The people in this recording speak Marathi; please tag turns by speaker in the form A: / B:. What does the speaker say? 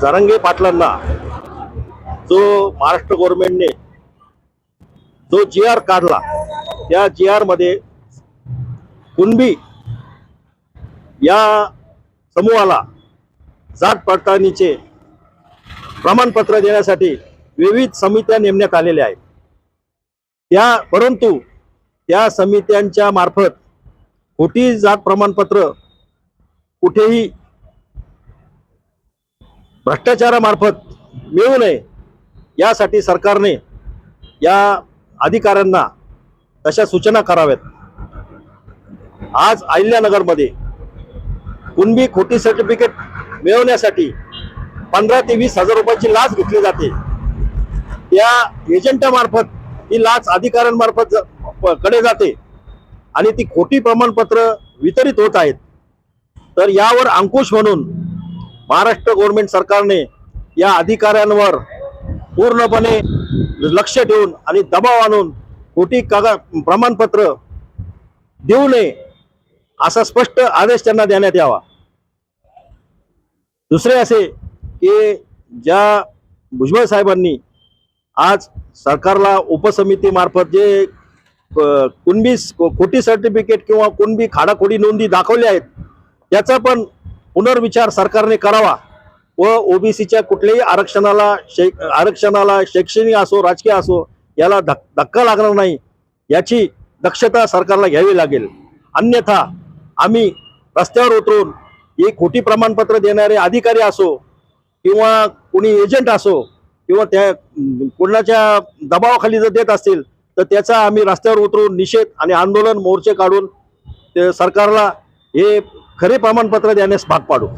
A: जरंगे पाटलांना जो महाराष्ट्र गव्हर्नमेंटने जो जी आर काढला त्या जी आरमध्ये कुणबी या समूहाला जात पडताळणीचे प्रमाणपत्र देण्यासाठी विविध समित्या नेमण्यात आलेल्या आहेत. त्या परंतु त्या समित्यांच्या मार्फत खोटी जात प्रमाणपत्र कुठेही भ्रष्टाचारामार्फत मिळू नये यासाठी सरकारने या अधिकाऱ्यांना तशा सूचना कराव्यात. आज अहिल्यानगरमध्ये कुणबी खोटी सर्टिफिकेट मिळवण्यासाठी पंधरा ते वीस हजार रुपयाची लाच घेतली जाते. त्या एजंटामार्फत ही लाच अधिकाऱ्यांमार्फत कडे जाते आणि ती खोटी प्रमाणपत्र वितरित होत आहेत. तर यावर अंकुश म्हणून महाराष्ट्र गव्हर्नमेंट सरकारने या अधिकाऱ्यांवर पूर्णपणे लक्ष ठेवून आणि दबाव आणून खोटी कागा प्रमाणपत्र देऊ नये असा स्पष्ट आदेश त्यांना देण्यात यावा. दुसरे असे की ज्या भुजबळ साहेबांनी आज सरकारला उपसमितीमार्फत जे कुणबी खोटी सर्टिफिकेट किंवा कुणबी खाडाखोडी नोंदी दाखवल्या आहेत त्याचा पण पुनर्विचार सरकारने करावा व ओबीसीच्या कुठल्याही आरक्षणाला शै आरक्षणाला शैक्षणिक असो राजकीय असो याला धक धक्का लागणार नाही याची दक्षता सरकारला घ्यावी लागेल. अन्यथा आम्ही रस्त्यावर उतरून हे खोटी प्रमाणपत्र देणारे अधिकारी असो किंवा कोणी एजंट असो किंवा त्या कोणाच्या दबावाखाली जर देत असतील तर त्याचा आम्ही रस्त्यावर उतरून निषेध आणि आंदोलन मोर्चे काढून ते सरकारला हे ખરીફ પ્રમાણપત્ર એને સ્માર્ટ પાડું.